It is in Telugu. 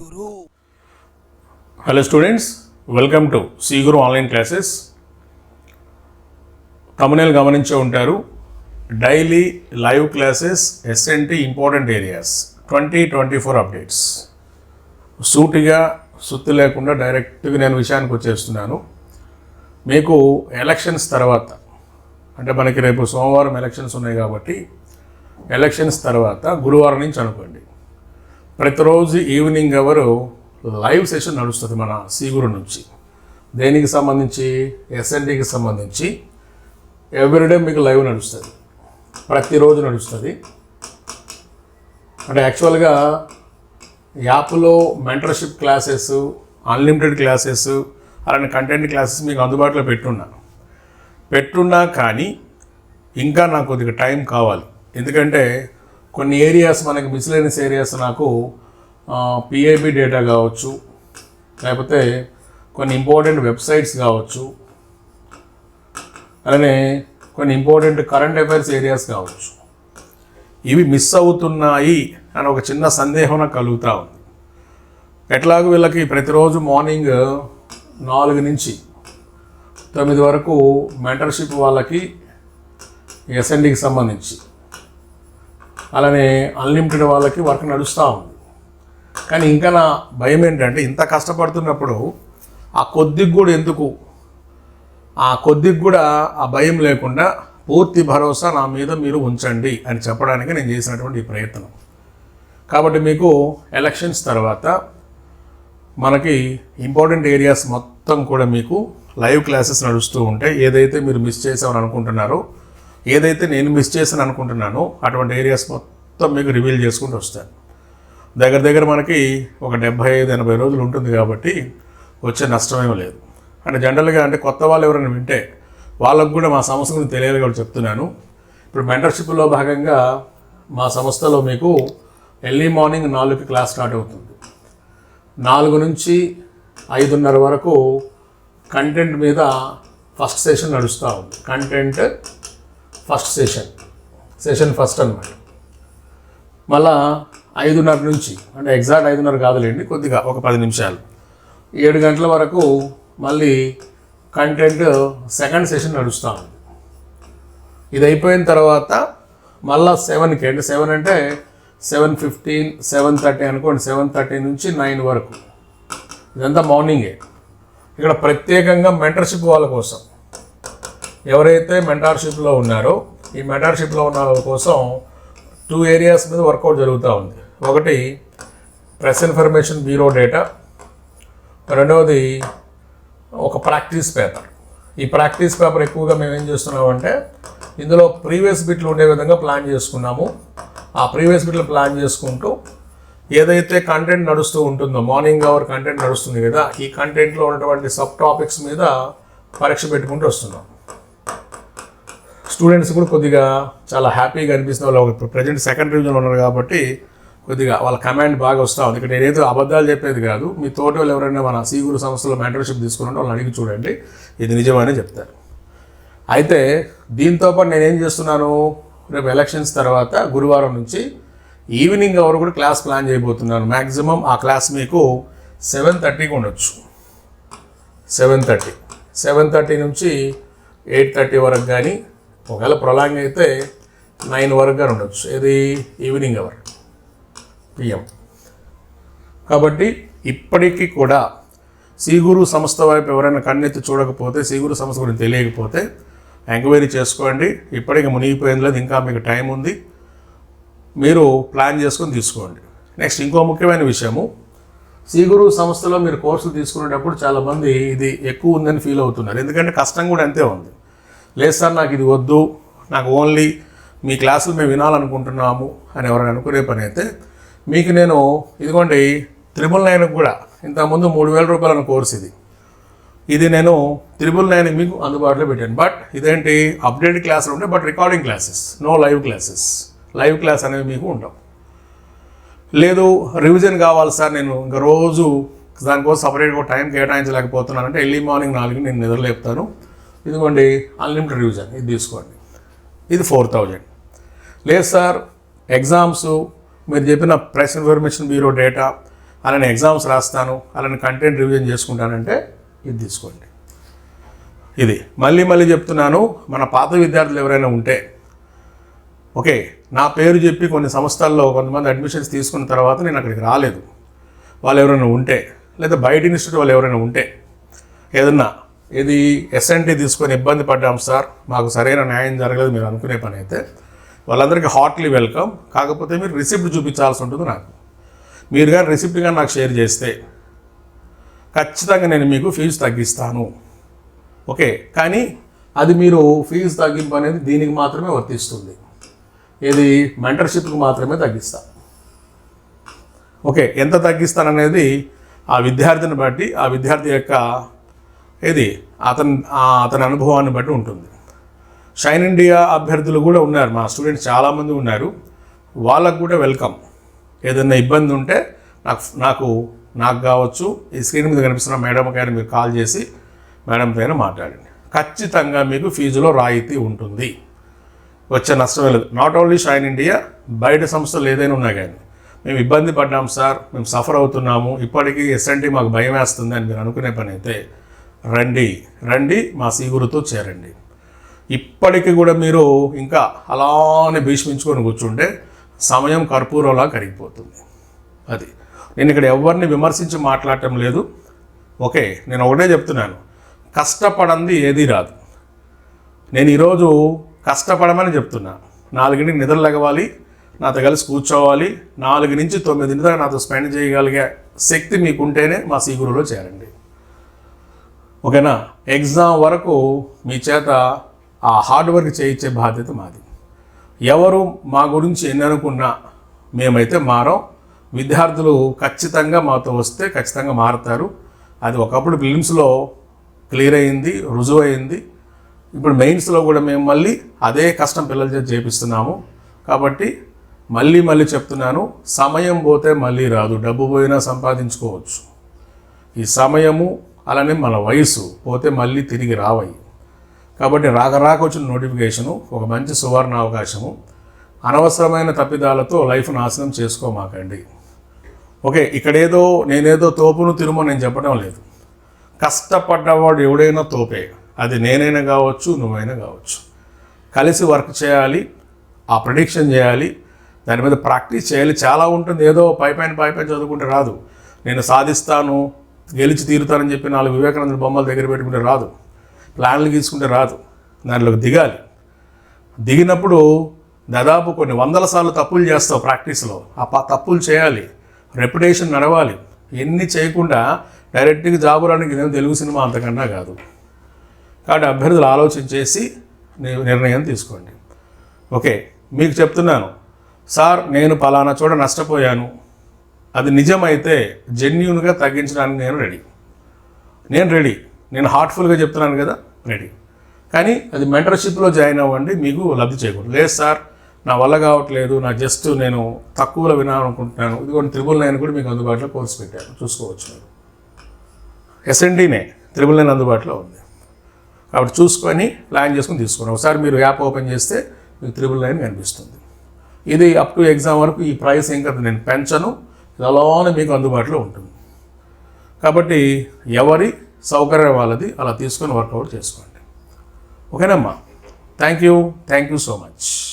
Guru. Hello students welcome to సీగురు online classes తమనేలు గమనించే ఉంటారు daily live classes SNT important areas twenty twenty four updates సూటిగా సుత్తి లేకుండా డైరెక్ట్గా నేను విషయానికి వచ్చేస్తున్నాను. మీకు ఎలక్షన్స్ తర్వాత అంటే మనకి రేపు సోమవారం ఎలక్షన్స్ ఉన్నాయి కాబట్టి ఎలక్షన్స్ తర్వాత గురువారం నుంచి అనుకోండి. ప్రతిరోజు ఈవినింగ్ అవరు లైవ్ సెషన్ నడుస్తుంది మన సీగురు నుంచి. దేనికి సంబంధించి? ఎస్ఎన్టీకి సంబంధించి. ఎవ్రీడే మీకు లైవ్ నడుస్తుంది. ప్రతిరోజు నడుస్తుంది. అంటే యాక్చువల్గా యాప్లో మెంటర్షిప్ క్లాసెస్ అన్లిమిటెడ్ క్లాసెస్ అలాంటి కంటెంట్ క్లాసెస్ మీకు అందుబాటులో పెట్టున్నా. పెట్టున్నా కానీ ఇంకా నాకు కొద్దిగా టైం కావాలి. ఎందుకంటే కొన్ని ఏరియాస్ మనకి మిస్లేనియస్ ఏరియాస్ నాకు పిఐబి డేటా కావచ్చు లేకపోతే కొన్ని ఇంపార్టెంట్ వెబ్సైట్స్ కావచ్చు అలానే కొన్ని ఇంపార్టెంట్ కరెంట్ అఫైర్స్ ఏరియాస్ కావచ్చు. ఇవి మిస్ అవుతున్నాయి అని ఒక చిన్న సందేహం నాకు కలుగుతూ ఉంది. ఎట్లాగో వీళ్ళకి ప్రతిరోజు మార్నింగ్ నాలుగు నుంచి తొమ్మిది వరకు మెంటర్షిప్ వాళ్ళకి ఎస్ఎన్డికి సంబంధించి. అలానే అన్లిమిటెడ్ వాళ్ళకి వర్క్ నడుస్తూ ఉంది. కానీ ఇంకా నా భయం ఏంటంటే ఇంత కష్టపడుతున్నప్పుడు ఆ కొద్దికి కూడా ఎందుకు? ఆ కొద్దికి కూడా ఆ భయం లేకుండా పూర్తి భరోసా నా మీద మీరు ఉంచండి అని చెప్పడానికి నేను చేసినటువంటి ఈ ప్రయత్నం. కాబట్టి మీకు ఎలక్షన్స్ తర్వాత మనకి ఇంపార్టెంట్ ఏరియాస్ మొత్తం కూడా మీకు లైవ్ క్లాసెస్ నడుస్తూ ఉంటాయి ఏదైతే మీరు మిస్ చేసామని అనుకుంటున్నారో ఏదైతే నేను మిస్ చేశాను అనుకుంటున్నానో అటువంటి ఏరియాస్ మొత్తం మీకు రివీల్ చేసుకుంటూ వస్తాను. దగ్గర దగ్గర మనకి ఒక డెబ్బై ఐదు ఎనభై రోజులు ఉంటుంది కాబట్టి వచ్చే నష్టమేం లేదు. అంటే జనరల్గా అంటే కొత్త వాళ్ళు ఎవరైనా వింటే వాళ్ళకు కూడా మా సంస్థ గురించి తెలియాలి కూడా చెప్తున్నాను. ఇప్పుడు మెంటర్షిప్లో భాగంగా మా సంస్థలో మీకు ఎర్లీ మార్నింగ్ నాలుగుకి క్లాస్ స్టార్ట్ అవుతుంది. నాలుగు నుంచి ఐదున్నర వరకు కంటెంట్ మీద ఫస్ట్ సెషన్ నడుస్తూ ఉంది. Content first session. Session first అనమాట మళ్ళా ఐదున్నర నుంచి అంటే ఎగ్జాక్ట్ ఐదున్నర కాదులేండి కొద్దిగా ఒక పది నిమిషాలు. ఏడు గంటల వరకు మళ్ళీ కంటెంట్ సెకండ్ సెషన్ నడుస్తూ ఉంది. ఇది అయిపోయిన తర్వాత మళ్ళా సెవెన్కి అంటే సెవెన్ అంటే సెవెన్ ఫిఫ్టీన్ సెవెన్ థర్టీ అనుకోండి సెవెన్ థర్టీ నుంచి నైన్ వరకు. ఇదంతా మార్నింగే. ఇక్కడ ప్రత్యేకంగా మెంటర్షిప్ వాళ్ళ కోసం. ఎవరైతే మెంటార్షిప్లో ఉన్నారో ఈ మెంటార్షిప్లో ఉన్న వాళ్ళ కోసం టూ ఏరియాస్ మీద వర్కౌట్ జరుగుతూ ఉంది. ఒకటి ప్రెస్ ఇన్ఫర్మేషన్ బ్యూరో డేటా రెండవది ఒక ప్రాక్టీస్ పేపర్. ఈ ప్రాక్టీస్ పేపర్ ఎక్కువగా మేము ఏం చేస్తున్నామంటే ఇందులో ప్రీవియస్ బిట్లు ఉండే విధంగా ప్లాన్ చేసుకున్నాము. ఆ ప్రీవియస్ బిట్లు ప్లాన్ చేసుకుంటూ ఏదైతే కంటెంట్ నడుస్తూ ఉంటుందో మార్నింగ్ అవర్ కంటెంట్ నడుస్తుంది కదా ఈ కంటెంట్లో ఉన్నటువంటి సబ్ టాపిక్స్ మీద పరీక్ష పెట్టుకుంటూ వస్తున్నాం. స్టూడెంట్స్ కూడా కొద్దిగా చాలా హ్యాపీగా అనిపిస్తుంది వాళ్ళు ఇప్పుడు ప్రజెంట్ సెకండ్ రివిజన్లో ఉన్నారు కాబట్టి కొద్దిగా వాళ్ళ కమాండ్ బాగా వస్తూ ఉంది. ఇక్కడ నేనేదో అబద్ధాలు చెప్పేది కాదు. మీ తోటి వాళ్ళు ఎవరైనా మన సీగురు సంస్థలో మెంటర్షిప్ తీసుకున్నారో వాళ్ళని అడిగి చూడండి. ఇది నిజమని చెప్తారు. అయితే దీంతో పాటు నేనేం చేస్తున్నాను? రేపు ఎలక్షన్స్ తర్వాత గురువారం నుంచి ఈవినింగ్ అవర్ కూడా క్లాస్ ప్లాన్ చేయబోతున్నాను. మ్యాక్సిమం ఆ క్లాస్ మీకు సెవెన్ థర్టీకి ఉండొచ్చు. Seven thirty. సెవెన్ థర్టీ నుంచి ఎయిట్ థర్టీ వరకు కానీ ఒకవేళ ప్రొలాంగ్ అయితే నైన్ వరకు కానీ ఉండొచ్చు. ఇది ఈవినింగ్ అవర్. పిఎం కాబట్టి ఇప్పటికీ కూడా సీగురు సంస్థ వైపు ఎవరైనా కన్నెత్తి చూడకపోతే సీగురు సంస్థ గురించి తెలియకపోతే ఎంక్వైరీ చేసుకోండి. ఇప్పటికి మునిగిపోయింది లేదు ఇంకా మీకు టైం ఉంది. మీరు ప్లాన్ చేసుకొని తీసుకోండి. నెక్స్ట్ ఇంకో ముఖ్యమైన విషయము సీగురు సంస్థలో మీరు కోర్సులు తీసుకునేటప్పుడు చాలామంది ఇది ఎక్కువ ఉందని ఫీల్ అవుతున్నారు. ఎందుకంటే కష్టం కూడా అంతే ఉంది. లేదు సార్ నాకు ఇది వద్దు. నాకు ఓన్లీ మీ క్లాసులు మేము వినాలనుకుంటున్నాము అని ఎవరైనా అనుకునే పని అయితే మీకు నేను ఇదిగోండి త్రిబుల్ నైన్కి కూడా. ఇంతకుముందు మూడు వేల రూపాయల కోర్స్ ఇది. ఇది నేను త్రిబుల్ నైన్ మీకు అందుబాటులో పెట్టాను. బట్ ఇదేంటి అప్డేట్ క్లాసులు ఉంటాయి but recording classes no live classes. Live class అనేవి మీకు ఉండవు. లేదు రివిజన్ కావాలి సార్ నేను ఇంకా రోజు దానికోసం సపరేట్గా టైం కేటాయించలేకపోతున్నానంటే ఎర్లీ మార్నింగ్ నాలుగు నేను నిద్రలేపుతాను. ఇదిగోండి అన్లిమిటెడ్ రివిజన్ ఇది తీసుకోండి. ఇది ఫోర్ థౌజండ్ లేదు సార్ ఎగ్జామ్స్ మీరు చెప్పిన ప్రెస్ ఇన్ఫర్మేషన్ బ్యూరో డేటా అలానే ఎగ్జామ్స్ రాస్తాను అలానే కంటెంట్ రివిజన్ చేసుకుంటానంటే ఇది తీసుకోండి. ఇది. మళ్ళీ మళ్ళీ చెప్తున్నాను మన పాత విద్యార్థులు ఎవరైనా ఉంటే ఓకే నా పేరు చెప్పి కొన్ని సంస్థల్లో కొంతమంది అడ్మిషన్స్ తీసుకున్న తర్వాత నేను అక్కడికి రాలేదు. వాళ్ళు ఎవరైనా ఉంటే లేదా బయట ఇన్స్టిట్యూట్ వాళ్ళు ఎవరైనా ఉంటే ఏదన్నా ఇది ఎస్ఎన్టీ తీసుకొని ఇబ్బంది పడ్డాం సార్. మాకు సరైన న్యాయం జరగలేదు మీరు అనుకునే పని అయితే. వాళ్ళందరికీ హాట్లీ వెల్కమ్. కాకపోతే మీరు రిసిప్ట్ చూపించాల్సి ఉంటుంది నాకు. మీరు కానీ రిసిప్ట్ కానీ నాకు షేర్ చేస్తే ఖచ్చితంగా నేను మీకు ఫీజు తగ్గిస్తాను. ఓకే? కానీ అది మీరు ఫీజు తగ్గింపు అనేది దీనికి మాత్రమే వర్తిస్తుంది. ఇది మెంటర్షిప్కి మాత్రమే తగ్గిస్తా. ఓకే? ఎంత తగ్గిస్తాననేది ఆ విద్యార్థిని బట్టి ఆ విద్యార్థి యొక్క ఇది అతని అతని అనుభవాన్ని బట్టి ఉంటుంది. షైన్ ఇండియా అభ్యర్థులు కూడా ఉన్నారు. మా స్టూడెంట్స్ చాలామంది ఉన్నారు. వాళ్ళకు కూడా వెల్కమ్. ఏదైనా ఇబ్బంది ఉంటే నాకు నాకు నాకు కావచ్చు ఈ స్క్రీన్ మీద కనిపిస్తున్న మేడం గారిని మీరు కాల్ చేసి మేడం పైన మాట్లాడండి. ఖచ్చితంగా మీకు ఫీజులో రాయితీ ఉంటుంది. వచ్చే నష్టమే లేదు. నాట్ ఓన్లీ షైన్ ఇండియా బయట సంస్థలు ఏదైనా ఉన్నా కానీ మేము ఇబ్బంది పడ్డాం సార్. మేము సఫర్ అవుతున్నాము. ఇప్పటికీ ఎస్ఎన్టీ మాకు భయం వేస్తుంది అని మీరు అనుకునే పని అయితే రండి రండి మా సీగురుతో చేరండి. ఇప్పటికి కూడా మీరు ఇంకా అలానే భీష్మించుకొని కూర్చుంటే సమయం కర్పూరంలా కరిగిపోతుంది. అది. నేను ఇక్కడ ఎవరిని విమర్శించి మాట్లాడటం లేదు. ఓకే నేను ఒకటే చెప్తున్నాను. కష్టపడంది ఏదీ రాదు. నేను ఈరోజు కష్టపడమని చెప్తున్నా. నాలుగింటికి నిద్ర లెగవాలి నాతో కలిసి కూర్చోవాలి నాలుగు నుంచి తొమ్మిది నిద్ర నాతో స్పెండ్ చేయగలిగే శక్తి మీకుంటేనే మా సీగురులో చేరండి. ఓకేనా? ఎగ్జామ్ వరకు మీ చేత ఆ హార్డ్ వర్క్ చేయించే బాధ్యత మాది. ఎవరు మా గురించి ఎన్ని అనుకున్నా మేమైతే మారం. విద్యార్థులు ఖచ్చితంగా మాతో వస్తే ఖచ్చితంగా మారుతారు. అది ఒకప్పుడు ఫిలిమ్స్లో క్లియర్ అయింది రుజువు అయింది. ఇప్పుడు మెయిన్స్లో కూడా మేము మళ్ళీ అదే కష్టం పిల్లల చేత చేపిస్తున్నాము. కాబట్టి మళ్ళీ మళ్ళీ చెప్తున్నాను సమయం పోతే మళ్ళీ రాదు. డబ్బు పోయినా సంపాదించుకోవచ్చు. ఈ సమయము అలానే మన వయసు పోతే మళ్ళీ తిరిగి రావయి కాబట్టి రాక రాక వచ్చిన నోటిఫికేషను ఒక మంచి సువర్ణ అవకాశము అనవసరమైన తప్పిదాలతో లైఫ్ నాశనం చేసుకోమాకండి. ఓకే ఇక్కడేదో నేనేదో తోపును తిరుమో నేను చెప్పడం లేదు. కష్టపడ్డవాడు ఎవడైనా తోపే. అది నేనైనా కావచ్చు నువ్వైనా కావచ్చు. కలిసి వర్క్ చేయాలి ఆ ప్రొడిక్షన్ చేయాలి దాని మీద ప్రాక్టీస్ చేయాలి. చాలా ఉంటుంది. ఏదో పై పైన పై పైన చదువుకుంటే రాదు. నేను సాధిస్తాను గెలిచి తీరుతానని చెప్పి నాలుగు వివేకానంద బొమ్మలు దగ్గర పెట్టుకుంటే రాదు. ప్లాన్లు గీసుకుంటే రాదు. దాంట్లోకి దిగాలి. దిగినప్పుడు దాదాపు కొన్ని వందల సార్లు తప్పులు చేస్తావు ప్రాక్టీస్లో. ఆ ప- తప్పులు చేయాలి. రెప్యుటేషన్ నడవాలి. ఎన్ని చేయకుండా డైరెక్ట్గా జాబు రావడానికి ఇదేమో తెలుగు సినిమా అంతకన్నా కాదు. కాబట్టి అభ్యర్థులు ఆలోచన చేసి నిర్ణయం తీసుకోండి. ఓకే మీకు చెప్తున్నాను. సార్ నేను పలానా చోట నష్టపోయాను. అది నిజమైతే జెన్యున్గా తగ్గించడానికి నేను రెడీ నేను రెడీ నేను హార్ట్ఫుల్గా చెప్తున్నాను కదా రెడీ కానీ అది మెంటర్షిప్లో జాయిన్ అవ్వండి మీకు లబ్ధి చేయకూడదు. లేదు సార్ నా వల్ల కావట్లేదు నా జస్ట్ నేను తక్కువలో వినాలనుకుంటున్నాను. ఇదిగోండి త్రిబుల్ నైన్ కూడా మీకు అందుబాటులో కోర్సు పెట్టాను చూసుకోవచ్చు మీరు. ఎస్ఎన్డీనే త్రిబుల్ నైన్ అందుబాటులో ఉంది. కాబట్టి చూసుకొని ప్లాన్ చేసుకొని తీసుకోండి. ఒకసారి మీరు యాప్ ఓపెన్ చేస్తే మీకు త్రిబుల్ నైన్ కనిపిస్తుంది. ఇది అప్ టు ఎగ్జామ్ వరకు ఈ ప్రైస్ ఇంకా నేను పెంచను. ఇది అలానే మీకు అందుబాటులో ఉంటుంది. కాబట్టి ఎవరి సౌకర్యం వాళ్ళది అలా తీసుకొని వర్కౌట్ చేసుకోండి. ఓకేనమ్మా? Thank you thank you so much